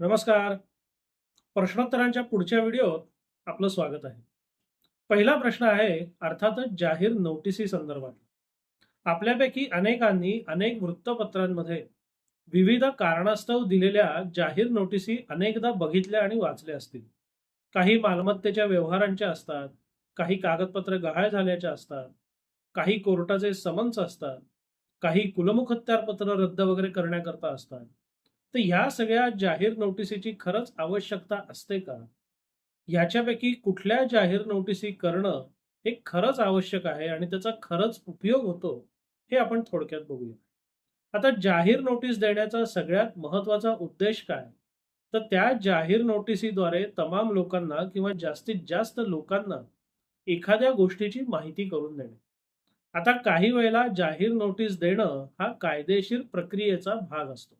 नमस्कार. प्रश्नोत्तरांच्या पुढच्या व्हिडिओत आपलं स्वागत आहे. पहिला प्रश्न आहे अर्थातच जाहीर नोटिसी संदर्भात. आपल्यापैकी अनेकांनी अनेक वृत्तपत्रांमध्ये विविध कारणास्तव दिलेल्या जाहीर नोटिसी अनेकदा बघितल्या आणि वाचल्या असतील. काही मालमत्तेच्या व्यवहारांच्या असतात काही कागदपत्र गहाळ झाल्याच्या असतात काही कोर्टाचे समन्स असतात काही कुलमुख हत्यारपत्र रद्द वगैरे करण्याकरता असतात. तर ह्या सगळ्या जाहीर नोटिसीची खरंच आवश्यकता असते का? ह्याच्यापैकी कुठल्या जाहीर नोटिसी करणं हे खरंच आवश्यक आहे आणि त्याचा खरंच उपयोग होतो हे आपण थोडक्यात बघूया. आता जाहीर नोटीस देण्याचा सगळ्यात महत्त्वाचा उद्देश काय? तर त्या जाहीर नोटिसीद्वारे तमाम लोकांना किंवा जास्तीत जास्त लोकांना एखाद्या गोष्टीची माहिती करून देणे. आता काही वेळेला जाहीर नोटीस देणं हा कायदेशीर प्रक्रियेचा भाग असतो.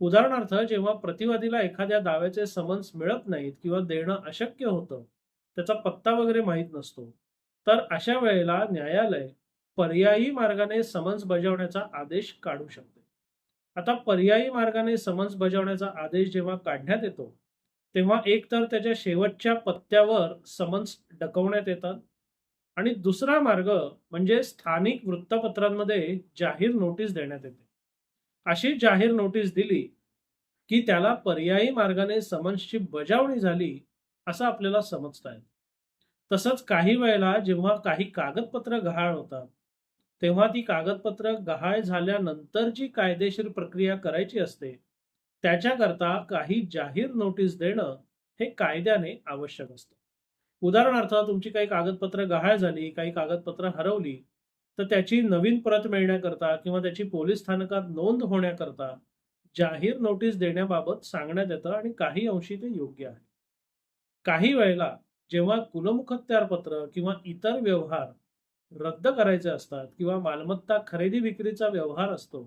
उदाहरणार्थ जेव्हा प्रतिवादीला एखाद्या दाव्याचे समन्स मिळत नाहीत किंवा देणं अशक्य होतं त्याचा पत्ता वगैरे माहीत नसतो तर अशा वेळेला न्यायालय पर्यायी मार्गाने समन्स बजावण्याचा आदेश काढू शकते. आता पर्यायी मार्गाने समन्स बजावण्याचा आदेश जेव्हा काढण्यात येतो तेव्हा एकतर त्याच्या शेवटच्या पत्त्यावर समन्स डकवण्यात येतात आणि दुसरा मार्ग म्हणजे स्थानिक वृत्तपत्रांमध्ये जाहीर नोटीस देण्यात येते. अशी जाहीर नोटीस दिली की त्याला पर्यायी मार्गाने समन्सची बजावणी झाली असं आपल्याला समजता येतं. तसंच काही वेळेला जेव्हा काही कागदपत्र गहाळ होतात तेव्हा ती कागदपत्र गहाळ झाल्यानंतर जी कायदेशीर प्रक्रिया करायची असते त्याच्याकरता काही जाहीर नोटीस देणं हे कायद्याने आवश्यक असतं. उदाहरणार्थ तुमची काही कागदपत्र गहाळ झाली काही कागदपत्र हरवली तर त्याची नवीन प्रत मिळण्याकरता किंवा त्याची पोलीस स्थानकात नोंद होण्याकरता जाहीर नोटीस देण्याबाबत सांगण्यात येतं आणि काही अंशी ते योग्य आहे. काही वेळेला जेव्हा कुलमुखत्यारपत्र किंवा इतर व्यवहार रद्द करायचे असतात किंवा मालमत्ता खरेदी विक्रीचा व्यवहार असतो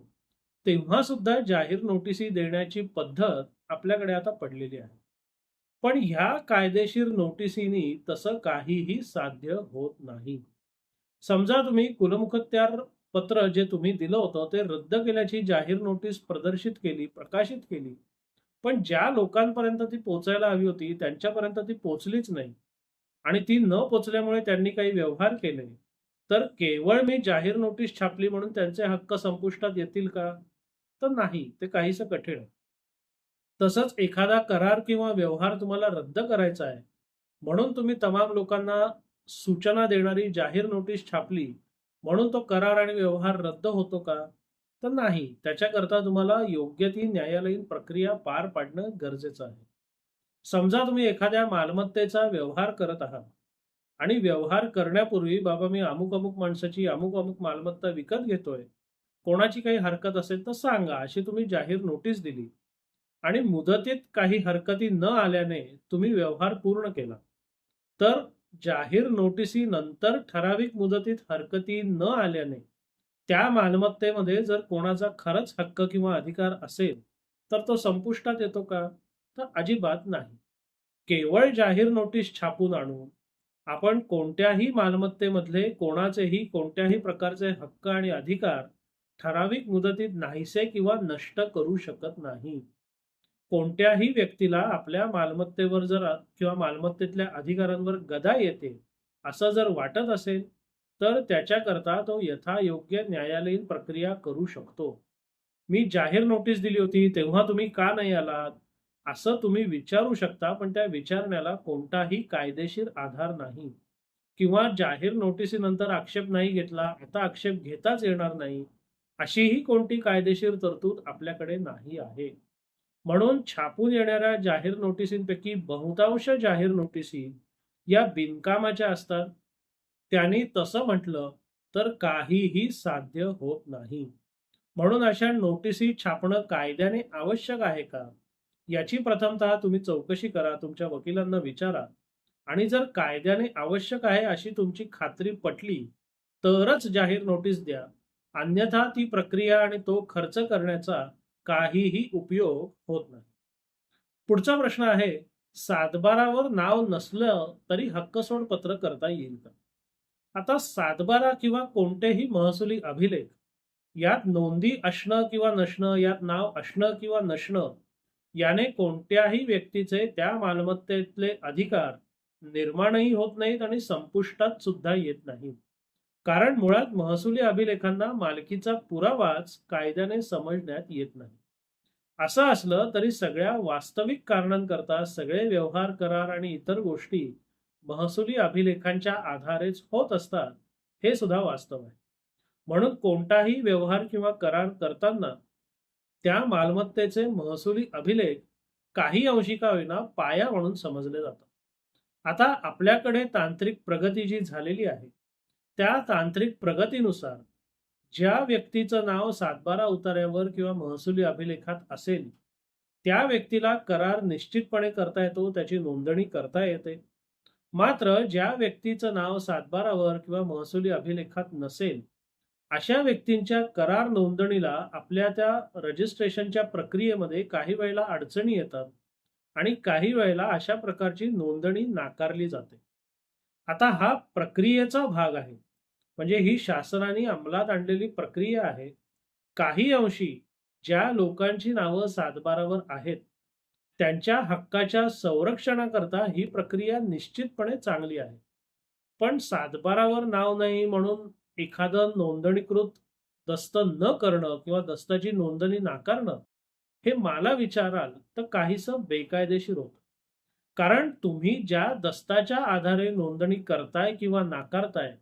तेव्हा सुद्धा जाहीर नोटिसी देण्याची पद्धत आपल्याकडे आता पडलेली आहे. पण ह्या कायदेशीर नोटिसीनी तसं काहीही साध्य होत नाही. समजा तुम्ही कुलमुखत्यार पत्र जे तुम्ही दिलं होतं ते रद्द केल्याची जाहीर नोटीस प्रदर्शित केली प्रकाशित केली. पण ज्या लोकांपर्यंत ती पोचायला हवी होती त्यांच्यापर्यंत ती पोचलीच नाही. आणि ती न पोचल्यामुळे त्यांनी काही व्यवहार केले. तर केवळ मी जाहीर नोटीस छापली म्हणून त्यांचे हक्क संपुष्टात येतील का? तर नाही ते काहीसं कठीण आहे. तसंच एखादा करार किंवा व्यवहार तुम्हाला रद्द करायचा आहे. म्हणून तुम्ही तमाम लोकांना सूचना देणारी जाहीर नोटीस छापली म्हणून तो करार आणि व्यवहार रद्द होतो का? तर नाही. त्याच्याकरता तुम्हाला योग्य ती न्यायालयीन प्रक्रिया पार पाडणं गरजेचं आहे. समजा तुम्ही एखाद्या मालमत्तेचा व्यवहार करत आहात आणि व्यवहार करण्यापूर्वी बाबा मी अमुक अमुक माणसाची अमुक अमुक मालमत्ता विकत घेतोय. कोणाची काही हरकत असेल तर सांगा अशी तुम्ही जाहीर नोटीस दिली आणि मुदतीत काही हरकती न आल्याने तुम्ही व्यवहार पूर्ण केला. तर जाहीर नोटिसी नंतर ठराविक मुदतीत हरकती न आल्याने त्या मालमत्तेमध्ये जर कोणाचा खरंच हक्क किंवा अधिकार असेल तर तो संपुष्टात येतो का? तर अजिबात नाही. केवळ जाहीर नोटीस छापून आणून आपण कोणत्याही मालमत्तेमधले कोणाचेही कोणत्याही प्रकारचे हक्क आणि अधिकार ठराविक मुदतीत नाहीसे किंवा नष्ट करू शकत नाही. कोणत्याही व्यक्तीला आपल्या मालमत्तेवर जर किंवा मालमत्तेतल्या अधिकारांवर गदा येते असं जर वाटत असेल तर त्याच्याकरता तो यथायोग्य न्यायालयीन प्रक्रिया करू शकतो. मी जाहीर नोटीस दिली होती तेव्हा तुम्ही का नाही आलात? असं तुम्ही विचारू शकता पण त्या विचारण्याला कोणताही कायदेशीर आधार नाही. किंवा जाहीर नोटिसीनंतर आक्षेप नाही घेतला आता आक्षेप घेताच येणार नाही अशीही कोणती कायदेशीर तरतूद आपल्याकडे नाही आहे. म्हणून छापून येणाऱ्या जाहीर नोटिसींपैकी बहुतांश जाहीर नोटिसी या बिनकामाच्या असतात. त्यांनी तसं म्हटलं तर काहीही साध्य होत नाही. म्हणून अशा नोटिसी छापणं कायद्याने आवश्यक आहे का? याची प्रथमतः तुम्ही चौकशी करा तुमच्या वकिलांना विचारा. आणि जर कायद्याने आवश्यक आहे अशी तुमची खात्री पटली तरच जाहीर नोटीस द्या. अन्यथा ती प्रक्रिया आणि तो खर्च करण्याचा काहीही उपयोग होत नाही. पुढचा प्रश्न आहे सातबारावर नाव नसलं तरी हक्कसोड पत्र करता येईल का? आता सातबारा किंवा कोणतेही महसुली अभिलेख यात नोंदी असणं किंवा नसणं यात नाव असणं किंवा नसणं याने कोणत्याही व्यक्तीचे त्या मालमत्तेतले अधिकार निर्माणही होत नाहीत आणि संपुष्टात सुद्धा येत नाहीत. कारण मुळात महसुली अभिलेखांना मालकीचा पुरावाच कायद्याने समजण्यात येत नाही. असं असलं तरी सगळ्या वास्तविक कारणांकरता सगळे व्यवहार करार आणि इतर गोष्टी महसुली अभिलेखांच्या आधारेच होत असतात हे सुद्धा वास्तव आहे. म्हणून कोणताही व्यवहार किंवा करार करताना त्या मालमत्तेचे महसुली अभिलेख काही अंशिका होईना पाया म्हणून समजले जातात. आता आपल्याकडे तांत्रिक प्रगती जी झालेली आहे त्या तांत्रिक प्रगतीनुसार ज्या व्यक्तीचं नाव सातबारा उतार्यावर किंवा महसुली अभिलेखात असेल त्या व्यक्तीला करार निश्चितपणे करता येतो त्याची नोंदणी करता येते. मात्र ज्या व्यक्तीचं नाव सातबारावर किंवा महसुली अभिलेखात नसेल अशा व्यक्तींच्या करार नोंदणीला आपल्या त्या रजिस्ट्रेशनच्या प्रक्रियेमध्ये काही वेळेला अडचणी येतात आणि काही वेळेला अशा प्रकारची नोंदणी नाकारली जाते. आता हा प्रक्रियेचा भाग आहे. म्हणजे ही शासनाने अंमलात आणलेली प्रक्रिया आहे. काही अंशी ज्या लोकांची नावं सातबारावर आहेत त्यांच्या हक्काच्या संरक्षणाकरता ही प्रक्रिया निश्चितपणे चांगली आहे. पण सातबारावर नाव नाही म्हणून एखादं नोंदणीकृत दस्त न करणं किंवा दस्ताची नोंदणी नाकारणं हे मला विचाराल तर काहीसं बेकायदेशीर होतं. कारण तुम्ही ज्या दस्ताच्या आधारे नोंदणी करताय किंवा नाकारताय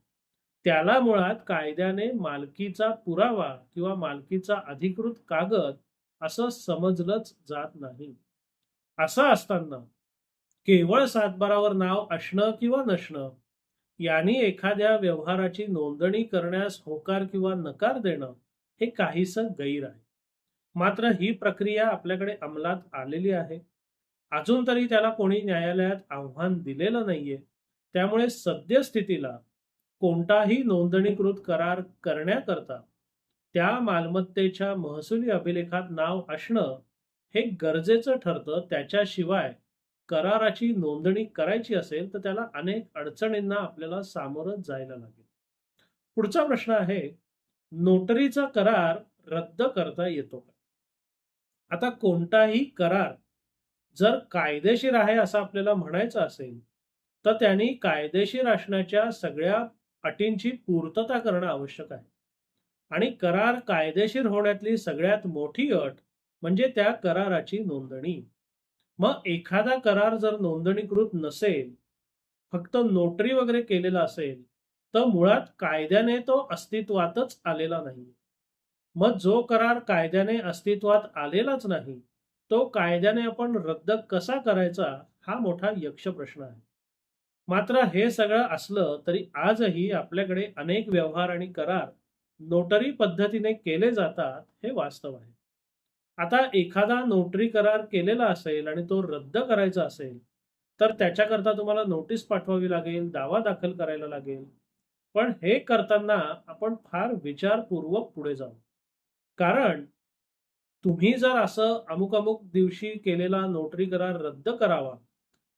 त्याला मुळात कायद्याने मालकीचा पुरावा किंवा मालकीचा अधिकृत कागद असं समजलंच जात नाही. असं असताना केवळ सातबारावर नाव असणं किंवा नसणं यांनी एखाद्या व्यवहाराची नोंदणी करण्यास होकार किंवा नकार देणं हे काहीसं गैर आहे. मात्र ही प्रक्रिया आपल्याकडे अंमलात आलेली आहे. अजून तरी त्याला कोणी न्यायालयात आव्हान दिलेलं नाहीये. त्यामुळे सद्यस्थितीला कोणताही नोंदणीकृत करार करण्याकरता त्या मालमत्तेच्या महसुली अभिलेखात नाव असणं हे गरजेचं ठरतं. त्याच्याशिवाय कराराची नोंदणी करायची असेल तर त्याला अनेक अडचणींना आपल्याला सामोरं जायला लागेल. पुढचा प्रश्न आहे नोटरीचा करार रद्द करता येतो का? आता कोणताही करार जर कायदेशीर आहे असं आपल्याला म्हणायचं असेल तर त्यांनी कायदेशीर असण्याच्या सगळ्या अटींची पूर्तता करणं आवश्यक आहे. आणि करार कायदेशीर होण्यातली सगळ्यात मोठी अट म्हणजे त्या कराराची नोंदणी. मग एखादा करार जर नोंदणीकृत नसेल फक्त नोटरी वगैरे केलेला असेल तर मुळात कायद्याने तो अस्तित्वातच आलेला नाही मग जो करार कायद्याने अस्तित्वात आलेलाच नाही तो कायद्याने आपण रद्द कसा करायचा हा मोठा यक्ष प्रश्न आहे. मात्र हे सगळं असलं तरी आजही आपल्याकडे अनेक व्यवहार आणि करार नोटरी पद्धतीने केले जातात हे वास्तव आहे. आता एखादा नोटरी करार केलेला असेल आणि तो रद्द करायचा असेल तर त्याच्याकरता तुम्हाला नोटीस पाठवावी लागेल दावा दाखल करायला लागेल. पण हे करताना आपण फार विचारपूर्वक पुढे जाऊ. कारण तुम्ही जर असं अमुक अमुक दिवशी केलेला नोटरी करार रद्द करावा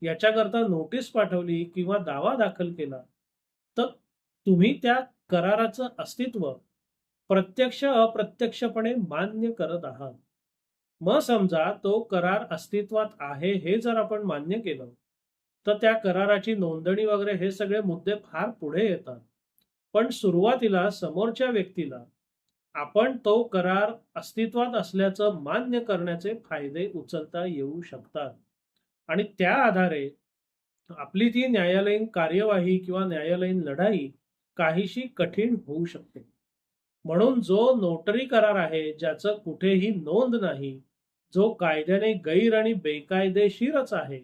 याच्याकरता नोटीस पाठवली किंवा दावा दाखल केला तर तुम्ही त्या कराराचं अस्तित्व प्रत्यक्ष अप्रत्यक्षपणे मान्य करत आहात. मग समजा तो करार अस्तित्वात आहे हे जर आपण मान्य केलं तर त्या कराराची नोंदणी वगैरे हे सगळे मुद्दे फार पुढे येतात. पण सुरुवातीला समोरच्या व्यक्तीला आपण तो करार अस्तित्वात असल्याचं मान्य करण्याचे फायदे उचलता येऊ शकतात. आणि त्या आधारे आपली ती न्यायालयीन कार्यवाही किंवा न्यायालयीन लढाई काहीशी कठीण होऊ शकते. म्हणून जो नोटरी करार आहे ज्याचं कुठेही नोंद नाही जो कायद्याने गैर आणि बेकायदेशीरच आहे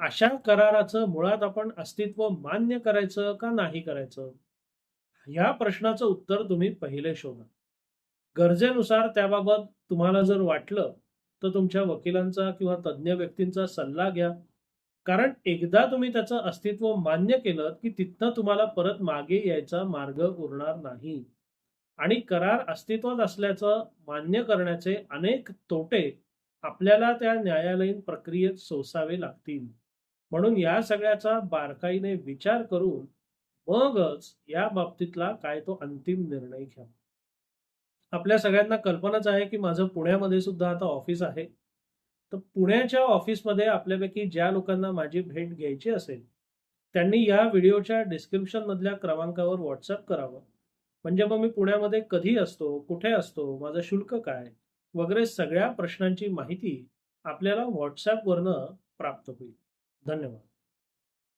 अशा कराराचं मुळात आपण अस्तित्व मान्य करायचं का नाही करायचं? या प्रश्नाचं उत्तर तुम्ही पहिले शोधा. गरजेनुसार त्याबाबत तुम्हाला जर वाटलं तर तुमच्या वकिलांचा किंवा तज्ज्ञ व्यक्तींचा सल्ला घ्या. कारण एकदा तुम्ही त्याचं अस्तित्व मान्य केलं की तिथनं तुम्हाला परत मागे यायचा मार्ग उरणार नाही. आणि करार अस्तित्वात असल्याचं मान्य करण्याचे अनेक तोटे आपल्याला त्या न्यायालयीन प्रक्रियेत सोसावे लागतील. म्हणून या सगळ्याचा बारकाईने विचार करून मगच या बाबतीतला काय तो अंतिम निर्णय घ्या. आपल्या सगळ्यांना कल्पनाच आहे की माझं पुण्यामध्ये सुद्धा आता ऑफिस आहे. तर पुण्याच्या ऑफिसमध्ये आपल्यापैकी ज्या लोकांना माझी भेट घ्यायची असेल त्यांनी या व्हिडिओच्या डिस्क्रिप्शनमधल्या क्रमांकावर व्हॉट्सअप करावं. म्हणजे मग मी पुण्यामध्ये कधी असतो कुठे असतो माझं शुल्क काय वगैरे सगळ्या प्रश्नांची माहिती आपल्याला व्हॉट्सॲपवरनं प्राप्त होईल. धन्यवाद.